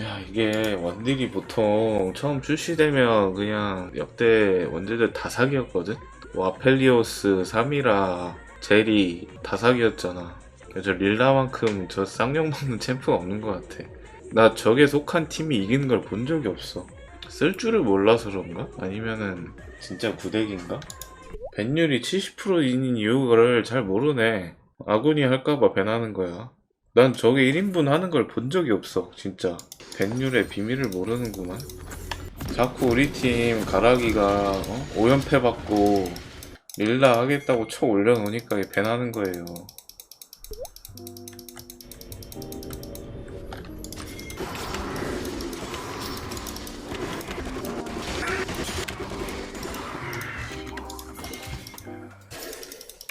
야 이게 원딜이 보통 처음 출시되면 그냥 역대 원딜들 다 사기였거든? 뭐 아펠리오스, 사미라, 제리 다 사기였잖아 저 릴라만큼 저 쌍욕 먹는 챔프가 없는 것 같아 나 적에 속한 팀이 이기는 걸 본 적이 없어 쓸 줄을 몰라서 그런가? 아니면은 진짜 구덱인가? 밴율이 70%인 이유를 잘 모르네 아군이 할까봐 밴하는 거야 난 저게 1인분 하는 걸 본 적이 없어 진짜 밴율의 비밀을 모르는구만 자꾸 우리 팀 가라기가 어? 5연패 받고 릴라 하겠다고 쳐 올려놓으니까 밴하는 거예요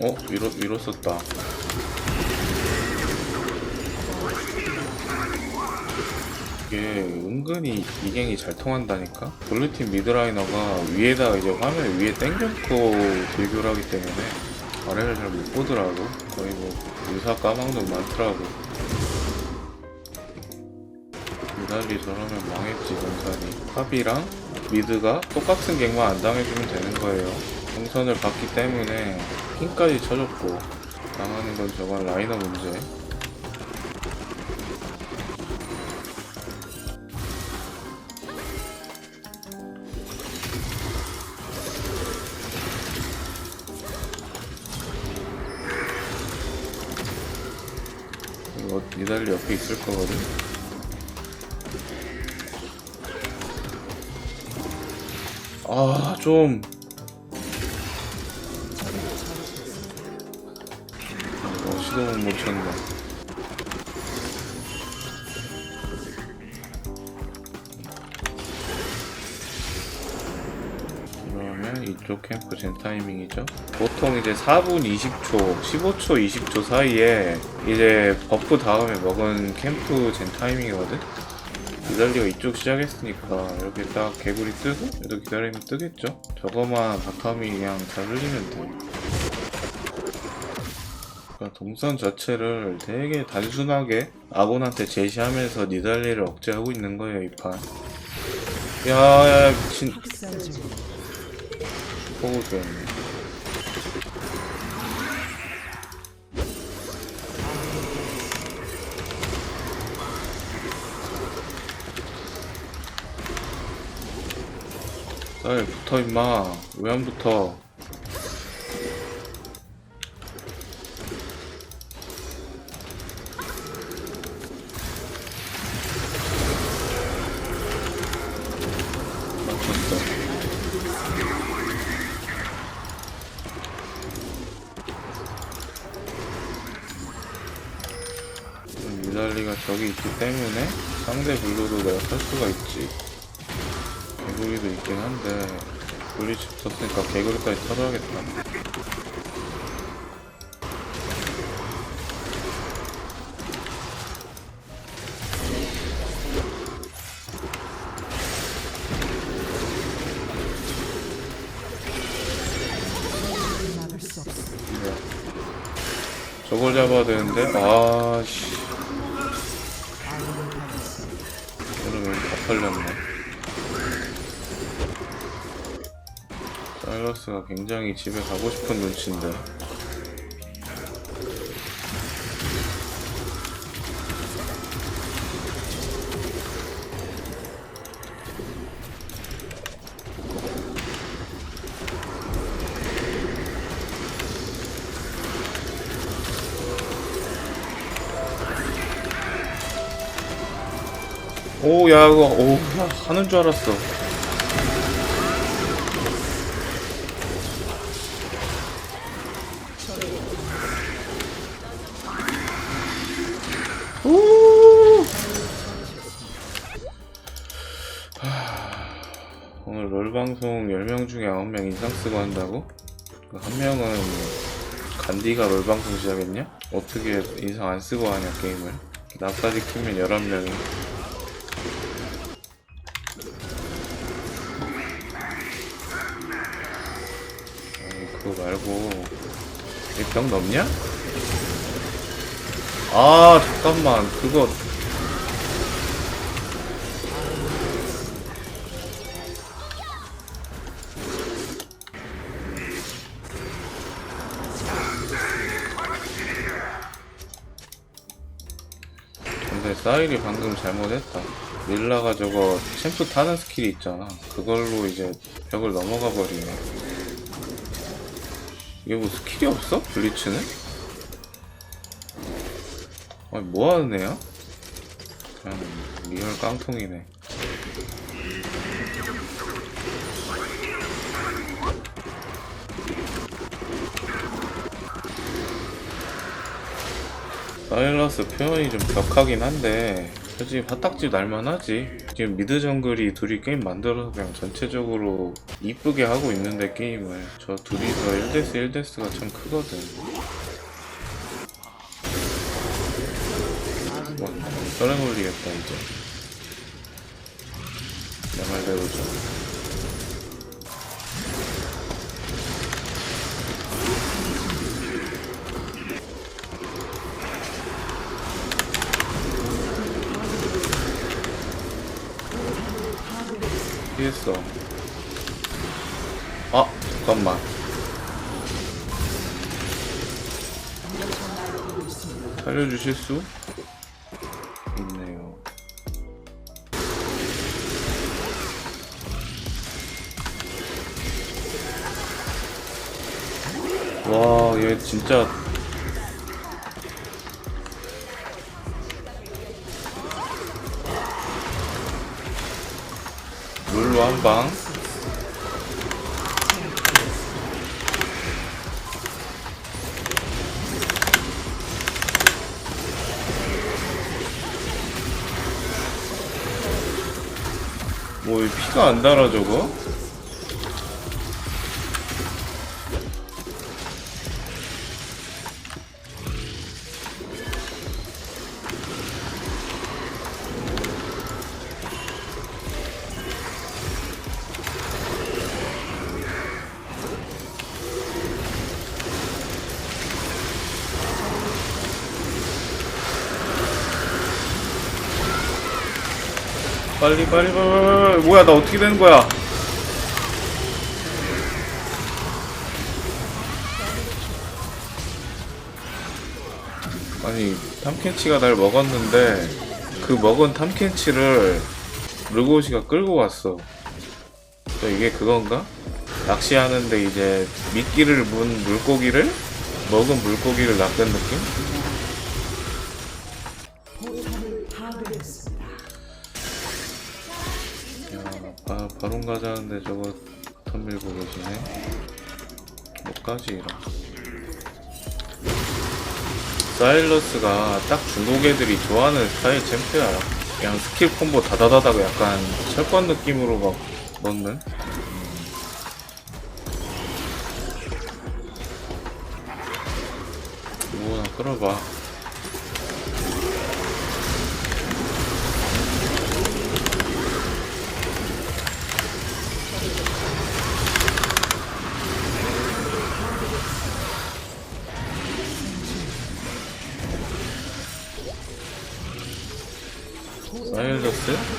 어? 위로, 위로 썼다 이게 은근히 이갱이 잘 통한다니까? 블루팀 미드라이너가 위에다가 이제 화면 위에 땡겨놓고 딜교를 하기 때문에 아래를 잘 못 보더라고. 거의 뭐 의사 까망도 많더라고. 미달리 저러면 망했지 동산이. 탑이랑 미드가 똑같은 갱만 안 당해주면 되는 거예요. 동선을 봤기 때문에 핑까지 쳐줬고 당하는 건 저건 라이너 문제 옆에 있을 거거든. 아, 좀. 어, 시동은 못 쳤네. 이쪽 캠프 젠 타이밍이죠. 보통 이제 4분 20초, 15초, 20초 사이에 이제 버프 다음에 먹은 캠프 젠 타이밍이거든? 기다리가 이쪽 시작했으니까 이렇게 딱 개구리 뜨고 얘도 기다리면 뜨겠죠? 저거만 바텀이 그냥 잘 흘리면 돼. 그러니까 동선 자체를 되게 단순하게 아곤한테 제시하면서 니달리를 억제하고 있는 거예요, 이 판. 야, 야, 미친. 좋았네. 쌀 붙어 임마 왜 안 붙어 상대 블루도 내가 살 수가 있지. 개구리도 있긴 한데 블리치 붙었으니까 개구리까지 털어야겠다. 네. 저걸 잡아야 되는데? 아씨 털렸네. 사일러스가 굉장히 집에 가고 싶은 눈치인데 오, 야, 이거, 오, 야, 하는 줄 알았어. 오! 하, 오늘 롤방송 10명 중에 9명 이상 쓰고 한다고? 그한 명은 간디가 롤방송 시작했냐? 어떻게 인상 안 쓰고 하냐, 게임을. 나까지 키면 11명이. 말고. 병 넘냐? 아 잠깐만. 그거. 근데 사일이 방금 잘못했다. 밀라가 저거 챔프 타는 스킬이 있잖아. 그걸로 이제 벽을 넘어가 버리네. 이게 뭐 스킬이 없어? 블리츠는? 아니 뭐 하는 애야? 그냥 리얼 깡통이네. 사일러스 표현이 좀 격하긴 한데 솔직히 화딱지 날만하지 지금 미드 정글이 둘이 게임 만들어서 그냥 전체적으로 이쁘게 하고 있는데 게임을. 저 둘이서 1대스 1대스가 참 크거든. 와 썰어 올리겠다 이제. 내 말대로 좀 했어. 아, 잠깐만. 살려주실 수 있네요. 와, 얘 진짜 룰로 한 방. 뭐, 이 피가 안 달아, 저거? 빨리, 빨리, 빨리. 뭐야, 나 어떻게 되는 거야? 아니, 탐켄치가 날 먹었는데, 그 먹은 탐켄치를 르고시가 끌고 갔어. 또 이게 그건가? 낚시하는데 이제 미끼를 문 물고기를 먹은 물고기를 낚은 느낌? 1번 가자는데 저거 덤밀고 계시네 뭐까지 이런. 사일러스가 딱 중국 애들이 좋아하는 스타일 챔프야 그냥 스킬 콤보 다다다닥 약간 철권 느낌으로 막 넣는? 음. 뭐나 끌어봐.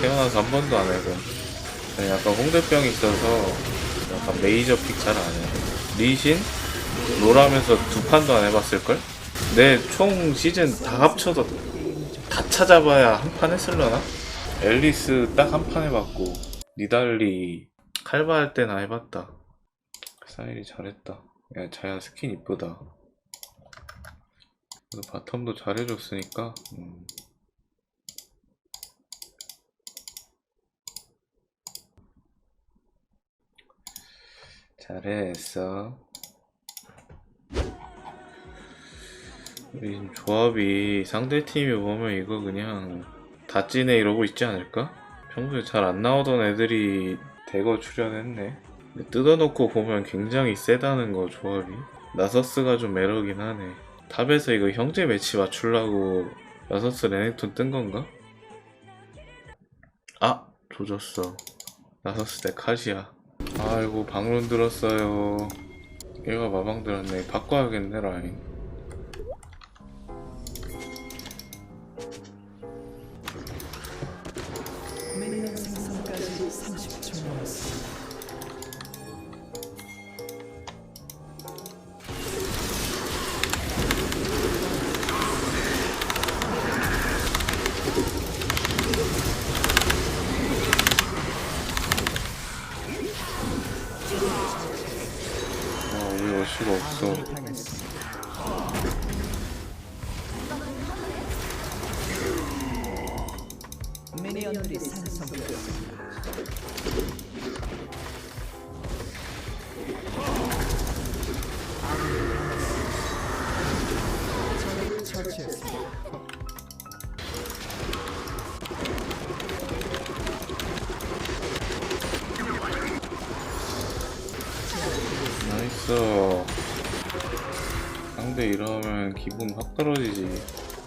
태어나서 한 번도 안 해본. 그냥 약간 홍대병이 있어서 약간 메이저 픽 잘 안 해. 리신? 롤하면서 두 판도 안 해봤을걸? 내 총 시즌 다 합쳐서 다 찾아봐야 한 판 했을려나? 앨리스 딱 한 판 해봤고 니달리 칼바 할 때나 해봤다. 사일이 잘했다. 야 자야 스킨 이쁘다. 바텀도 잘해줬으니까 음. 잘했어. 우리 조합이 상대 팀이 보면 이거 그냥 다 찌네 이러고 있지 않을까? 평소에 잘 안 나오던 애들이 대거 출연했네. 뜯어놓고 보면 굉장히 세다는 거 조합이. 나서스가 좀 매력이긴 하네. 탑에서 이거 형제 매치 맞추려고 나서스 레넥톤 뜬 건가? 아 조졌어. 나서스 대 카시야. 아이고 방론 들었어요. 얘가 마방 들었네. 바꿔야겠네 라인. 나이스 상대 이러면 기분 확 떨어지지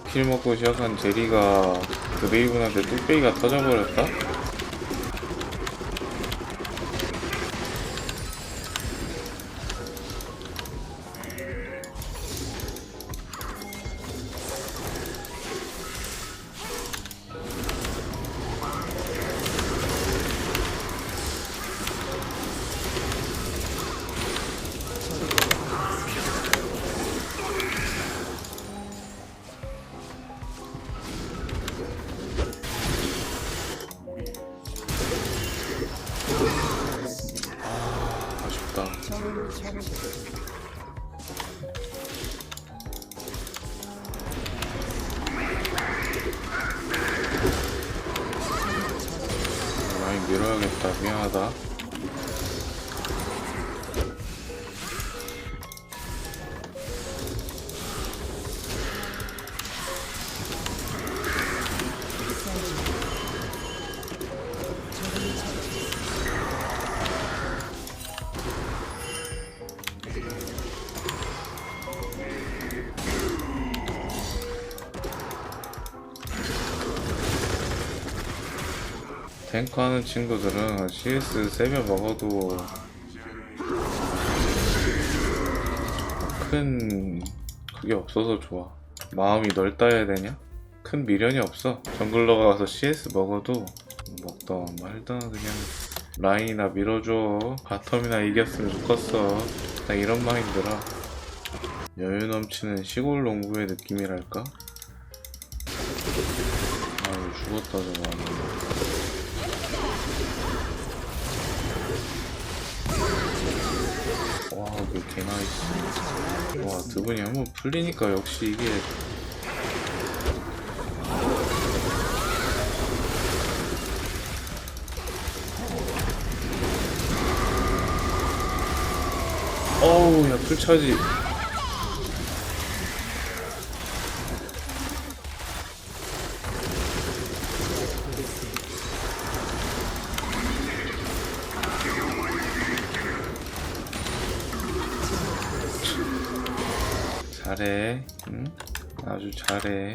킬 먹고 시작한 제리가 드레이븐한테 뚝배기가 터져버렸다? 많이 밀어야겠다. 미안하다 탱크 하는 친구들은 CS 3배 먹어도 큰 그게 없어서 좋아. 마음이 넓다 해야 되냐? 큰 미련이 없어. 정글러가 가서 CS 먹어도 먹던 말던 그냥 라인이나 밀어줘. 바텀이나 이겼으면 좋겠어. 나 이런 마인드라. 여유 넘치는 시골 농부의 느낌이랄까? 아유 죽었다 저거 그 개나이스. 와, 두 분이 한번 풀리니까 역시 이게. 어우, 야, 풀차지. 잘해. 응? 아주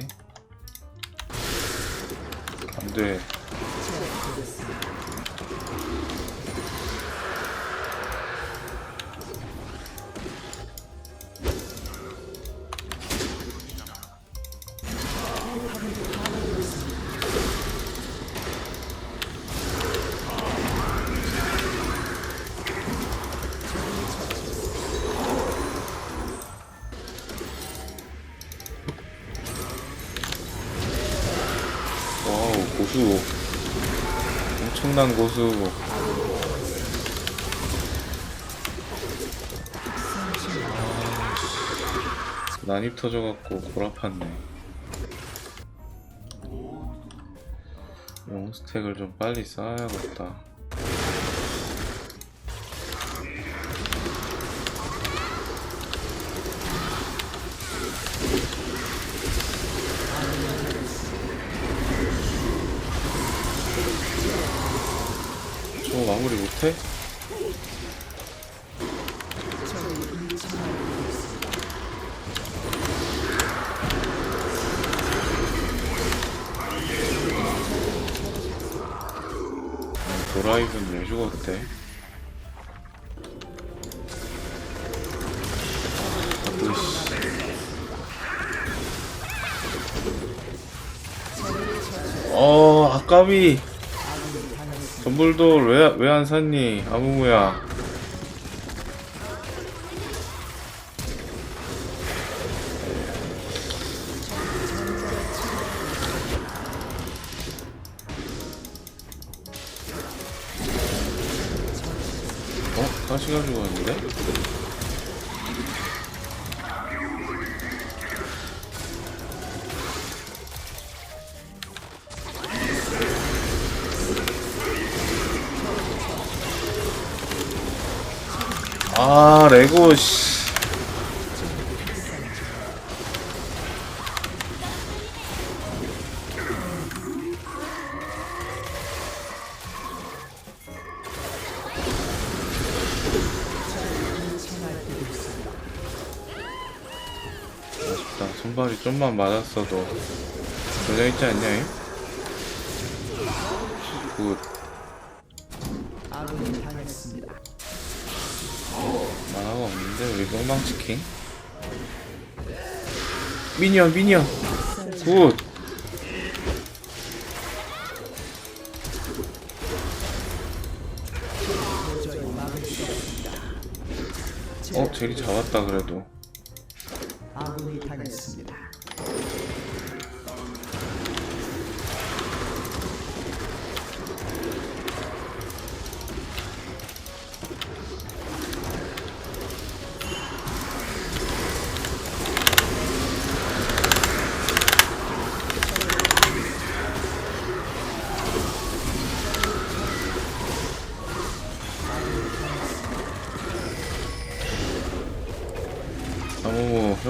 엄청난 고수. 아, 난입 터져갖고 골아팠네. 용 스택을 좀 빨리 쌓아야겠다. 어, 아까비. 전불돌 왜, 왜안 샀니? 아무무야. 아 레고 씨. 아쉽다. 손발이 좀만 맞았어도 걸려있지 않냐 잉? 굿 똥망치킹 미니언 미니언 굿. 어, 제리 잡았다 그래도 아군이 당했습니다.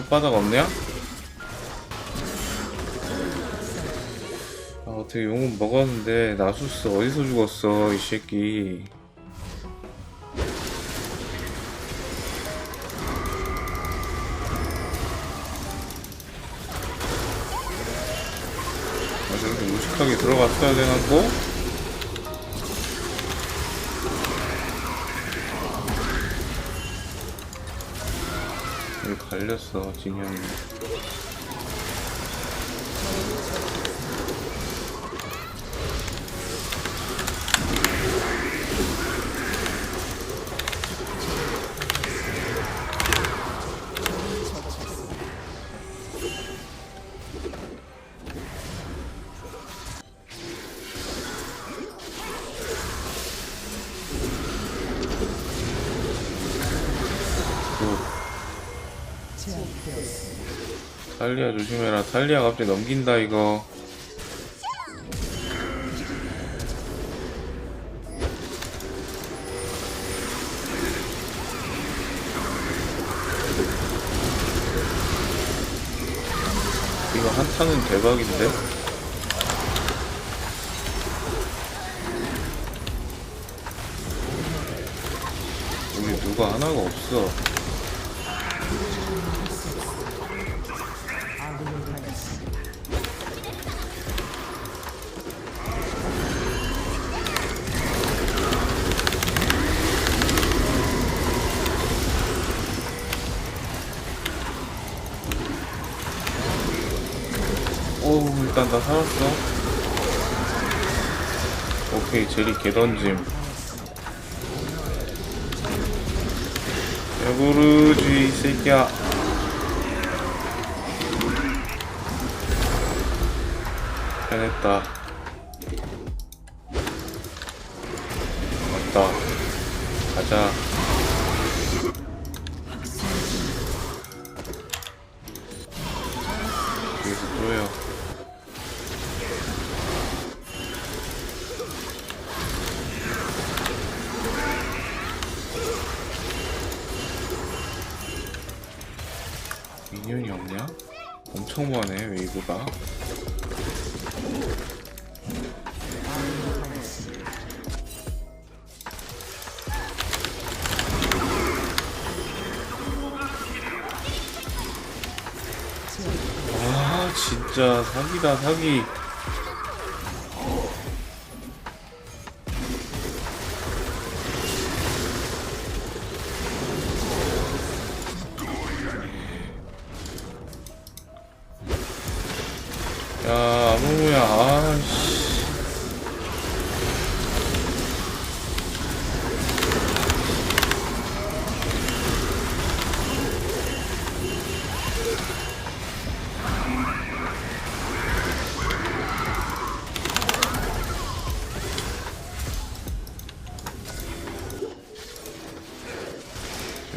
혓바닥 없냐? 아 어떻게 용은 먹었는데 나수스 어디서 죽었어 이 새끼 아 저렇게 무식하게 들어갔어야 또? 갈렸어 진영이 탈리아 조심해라. 탈리아 갑자기 넘긴다 이거. 이거 한타는 대박인데? 여기 누가 하나가 없어. 일단 나 살았어. 오케이 제리 개던짐. 야구르지 이 새끼야. 해냈다. 왔다. 가자 당했습니다. 아 진짜 사기다 사기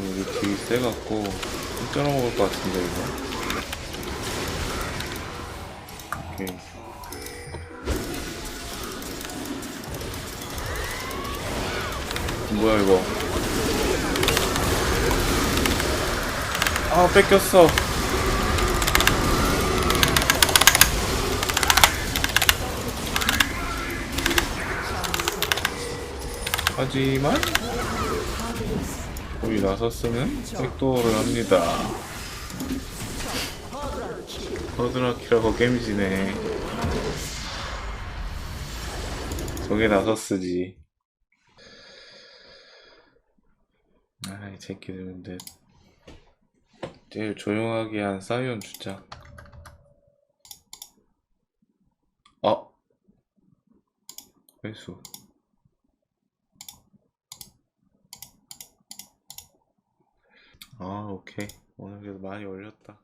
지금 우리 딜 세갖고 쩔어 먹을 것 같은데 이거. 오케이. 뭐야 이거? 아 뺏겼어. 하지만 우리 나서스는 백도어를 합니다. 허드라키라고 게임지네. 저게 나서스지. 아이 새끼들 근데 제일 조용하게 한 사이온 주자. 아 회수 아 오케이. 오늘 그래도 많이 올렸다